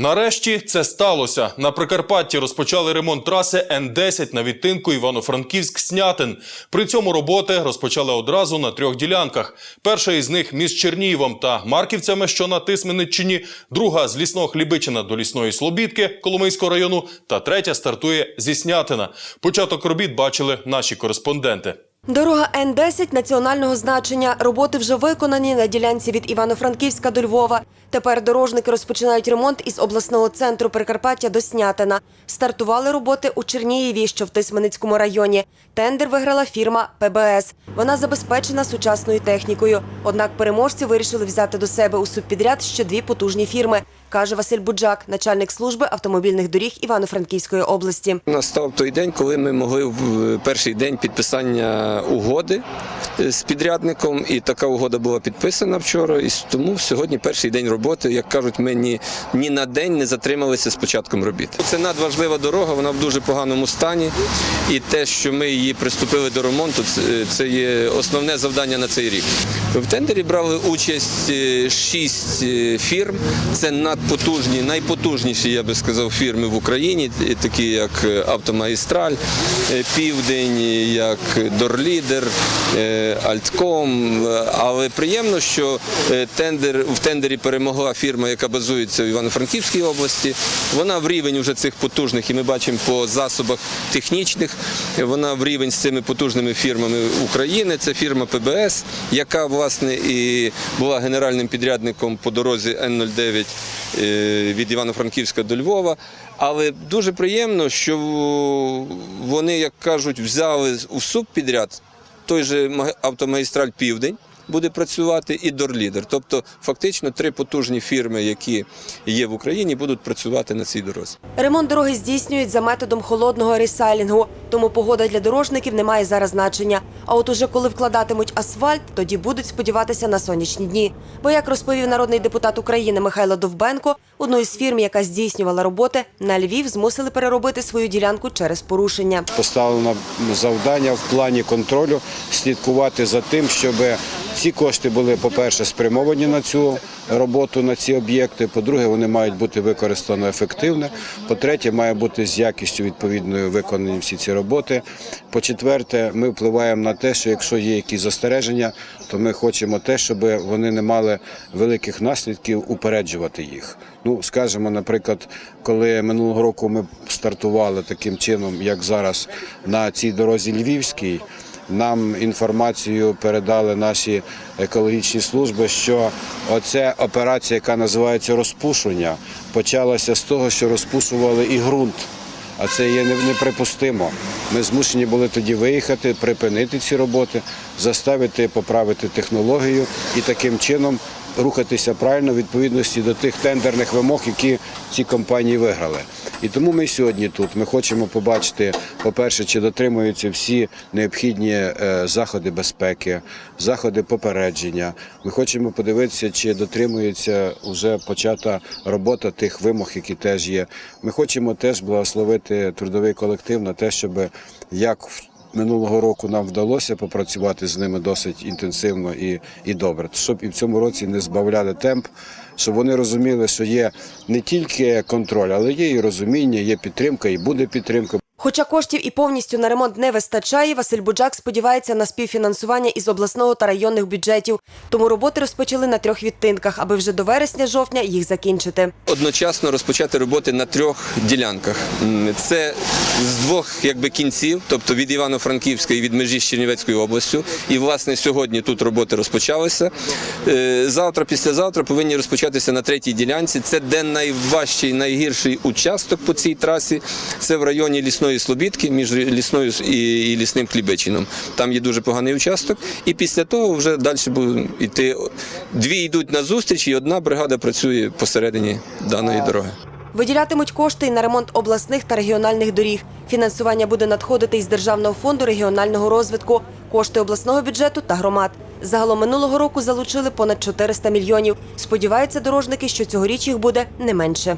Нарешті це сталося. На Прикарпатті розпочали ремонт траси Н-10 на відтинку Івано-Франківськ-Снятин. При цьому роботи розпочали одразу на трьох ділянках. Перша із них між Чернієвом та Марківцями, що на Тисмениччині, друга з лісного Хлібичина до лісної Слобідки Коломийського району, та третя стартує зі Снятина. Початок робіт бачили наші кореспонденти. Дорога Н-10 національного значення. Роботи вже виконані на ділянці від Івано-Франківська до Львова. Тепер дорожники розпочинають ремонт із обласного центру Прикарпаття до Снятина. Стартували роботи у Чернієві, що в Тисменицькому районі. Тендер виграла фірма ПБС. Вона забезпечена сучасною технікою. Однак переможці вирішили взяти до себе у субпідряд ще дві потужні фірми, каже Василь Буджак, начальник служби автомобільних доріг Івано-Франківської області. Настав той день, коли ми могли в перший день підписання угоди е, з підрядником, і така угода була підписана вчора. І тому сьогодні перший день роботи. Як кажуть, ми ні, ні на день не затрималися з початком робіт. Це надважлива дорога, вона в дуже поганому стані. І те, що ми її приступили до ремонту, це, це є основне завдання на цей рік. В тендері брали участь е, шість е, фірм. Це надпотужні, найпотужніші, я би сказав, фірми в Україні, е, такі як Автомагістраль, Південь, як Дорлідер, Альтком. Але приємно, що тендер в тендері перемогла фірма, яка базується в Івано-Франківській області. Вона в рівень уже цих потужних, і ми бачимо по засобах технічних. Вона в рівень з цими потужними фірмами України. Це фірма ПБС, яка власне і була генеральним підрядником по дорозі Н-09 е, від Івано-Франківська до Львова. Але дуже приємно, що вони, як кажуть, взяли у субпідряд той же автомагістраль Південь. Буде працювати і Дорлідер. Тобто, фактично, три потужні фірми, які є в Україні, будуть працювати на цій дорозі. Ремонт дороги здійснюють за методом холодного ресайлінгу, тому погода для дорожників не має зараз значення. А от уже коли вкладатимуть асфальт, тоді будуть сподіватися на сонячні дні. Бо, як розповів народний депутат України Михайло Довбенко, одну із фірм, яка здійснювала роботи, на Львів змусили переробити свою ділянку через порушення. Поставлено завдання в плані контролю слідкувати за тим, щоб ці кошти були, по-перше, спрямовані на цю роботу, на ці об'єкти. По-друге, вони мають бути використані ефективно. По-третє, має бути з якістю відповідною виконані всі ці роботи. По-четверте, ми впливаємо на те, що якщо є якісь застереження, то ми хочемо те, щоб вони не мали великих наслідків, упереджувати їх. Ну, скажімо, наприклад, коли минулого року ми стартували таким чином, як зараз на цій дорозі Львівській. Нам інформацію передали наші екологічні служби, що оця операція, яка називається розпушення, почалася з того, що розпушували і ґрунт. А це є неприпустимо. Ми змушені були тоді виїхати, припинити ці роботи, заставити поправити технологію і таким чином рухатися правильно в відповідності до тих тендерних вимог, які ці компанії виграли. І тому ми сьогодні тут. Ми хочемо побачити, по-перше, чи дотримуються всі необхідні е, заходи безпеки, заходи попередження. Ми хочемо подивитися, чи дотримується вже почата робота тих вимог, які теж є. Ми хочемо теж благословити трудовий колектив на те, щоб як Минулого року нам вдалося попрацювати з ними досить інтенсивно і, і добре, щоб і в цьому році не збавляли темп, щоб вони розуміли, що є не тільки контроль, але є і розуміння, є підтримка, і буде підтримка. Хоча коштів і повністю на ремонт не вистачає, Василь Буджак сподівається на співфінансування із обласного та районних бюджетів. Тому роботи розпочали на трьох відтинках, аби вже до вересня-жовтня їх закінчити. Одночасно розпочати роботи на трьох ділянках. Це з двох якби кінців, тобто від Івано-Франківська і від межі з Чернівецькою областю. І власне сьогодні тут роботи розпочалися. Е, Завтра, післязавтра повинні розпочатися на третій ділянці. Це де найважчий, найгірший участок по цій трасі. Це в районі лісної Слобідки між лісною і лісним Хлібечином. Там є дуже поганий участок. І після того вже далі будуть йти. Дві йдуть на зустріч, і одна бригада працює посередині даної дороги. Виділятимуть кошти і на ремонт обласних та регіональних доріг. Фінансування буде надходити із Державного фонду регіонального розвитку, кошти обласного бюджету та громад. Загалом минулого року залучили понад 400 мільйонів. Сподіваються дорожники, що цьогоріч їх буде не менше.